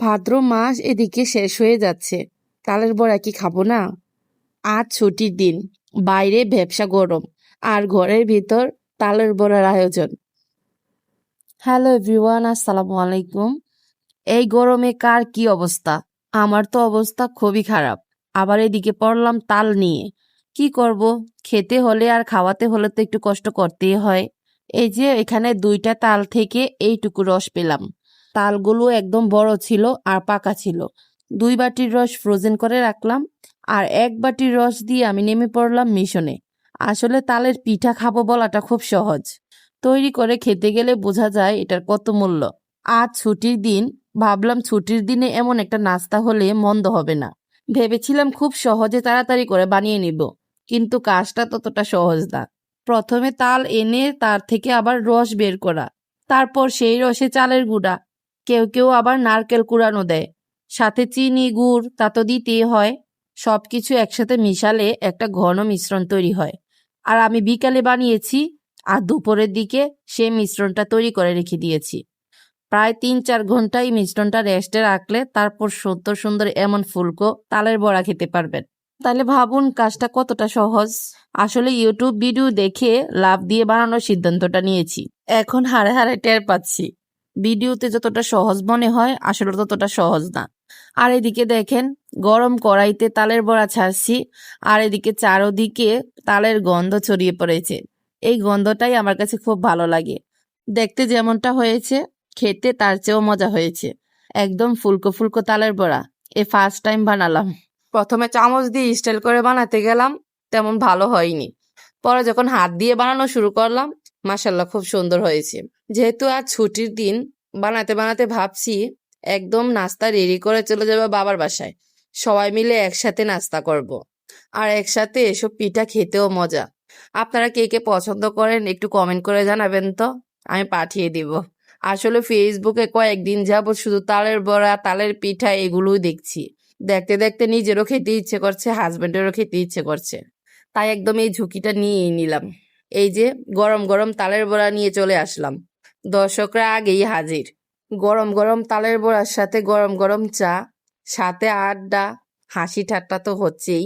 ভাদ্র মাস এদিকে শেষ হয়ে যাচ্ছে। তালের বড়া কি খাব না? আজ ছুটির দিন, বাইরে ব্যবসা গরম, আর ঘরের ভিতর তালের বড়ার আয়োজন। হ্যালো এভরিওয়ান, আসসালামু আলাইকুম। এই গরমে কার কি অবস্থা? আমার তো অবস্থা খুবই খারাপ। আবার এদিকে পড়লাম তাল নিয়ে। কি করব? খেতে হলে আর খাওয়াতে হলে তো একটু কষ্ট করতেই হয়। এই যে এখানে দুইটা তাল থেকে এইটুকু রস পেলাম। তালগুলো একদম বড় ছিল আর পাকা ছিল। দুই বাটির রস ফ্রোজেন করে রাখলাম আর এক বাটির রস দিয়ে আমি নেমে পড়লাম মিশনে। আসলে তালের পিঠা খাব বলাটা খুব সহজ। তৈরি করে খেতে গেলে বোঝা যায় এটার কত মূল্য। আজ ছুটির দিন, ভাবলাম ছুটির দিনে এমন একটা নাস্তা হলে মন্দ হবে না। ভেবেছিলাম খুব সহজে তাড়াতাড়ি করে বানিয়ে নিব, কিন্তু কাজটা ততটা সহজ না। প্রথমে তাল এনে তার থেকে আবার রস বের করা। তারপর সেই রসে চালের গুঁড়া কেউ কেউ আবার নারকেল কুড়ানো দেয়। সাথে চিনি, গুড়, তা তো দিতেই হয়। সব কিছু একসাথে মিশালে একটা ঘন মিশ্রণ তৈরি হয়। আর আমি বিকালে বানিয়েছি, আর দুপুরের দিকে সেই মিশ্রণটা তৈরি করে রেখে দিয়েছি। প্রায় তিন চার ঘণ্টা এই মিশ্রণটা রেস্টে রাখলে তারপর সুন্দর সুন্দর এমন ফুলকো তালের বড়া খেতে পারবেন। তাহলে ভাবুন কাজটা কতটা সহজ। আসলে ইউটিউব ভিডিও দেখে লাভ দিয়ে বানানোর সিদ্ধান্তটা নিয়েছি। এখন হারে হারে টের পাচ্ছি। ভিডিওতে যতটা সহজ মনে হয়, আসলে ততটা সহজ না। আর এদিকে দেখেন, গরম কড়াইতে তালের বড়া ছাড়ছি, আর এদিকে চারোদিকে তালের গন্ধ ছড়িয়ে পড়েছে। এই গন্ধটাই আমার কাছে খুব ভালো লাগে। দেখতে যেমনটা হয়েছে, খেতে তার চেয়েও মজা হয়েছে। একদম ফুলকো ফুলকো তালের বড়া। এ ফার্স্ট টাইম বানালাম। প্রথমে চামচ দিয়ে স্টাইল করে বানাতে গেলাম, তেমন ভালো হয়নি। পরে যখন হাত দিয়ে বানানো শুরু করলাম মাসাল্লাহ খুব সুন্দর হয়েছে। যেহেতু আজ ছুটির দিন, বানাতে বানাতে ভাবছি একদম নাস্তা রেডি করে চলে যাবে বাবার বাসায়। সবাই মিলে একসাথে নাস্তা করব। আর একসাথে এসব পিঠা খেতেও মজা। আপনারা কে কে পছন্দ করেন একটু কমেন্ট করে জানাবেন তো, আমি পাঠিয়ে দিব। আসলে ফেসবুকে কয়েকদিন যাবত শুধু তালের বড়া, তালের পিঠা এগুলোই দেখছি। দেখতে দেখতে নিজেরও খেতে ইচ্ছে করছে হাজবেন্ডেরও খেতে ইচ্ছে করছে। তাই একদম এই ঝুঁকিটা নিয়েই নিলাম। এই যে গরম গরম তালের বড়া নিয়ে চলে আসলাম। দর্শকরা আগেই হাজির। গরম গরম তালের বড়ার সাথে গরম গরম চা, সাথে আড্ডা, হাসি ঠাট্টা তো হচ্ছেই।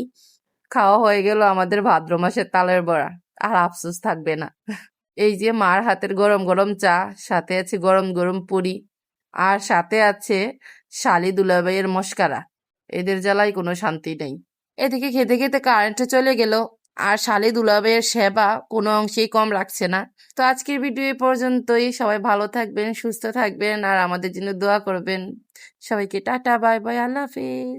খাওয়া হয়ে গেল আমাদের ভাদ্র মাসের তালের বড়া। আর আফসোস থাকবে না। এই যে মার হাতের গরম গরম চা, সাথে আছে গরম গরম পুরি, আর সাথে আছে শালি দুলাভাইয়ের মস্কারা। এদের জ্বালায় কোনো শান্তি নেই। এদিকে খেতে খেতে কারেন্টে চলে গেল। আর শালে দুলাবের সেবা কোনো অংশেই কম রাখছে না। তো আজকের ভিডিও এ পর্যন্তই। সবাই ভালো থাকবেন, সুস্থ থাকবেন, আর আমাদের জন্য দোয়া করবেন। সবাইকে ta ta, bye bye, Allah হাফিজ।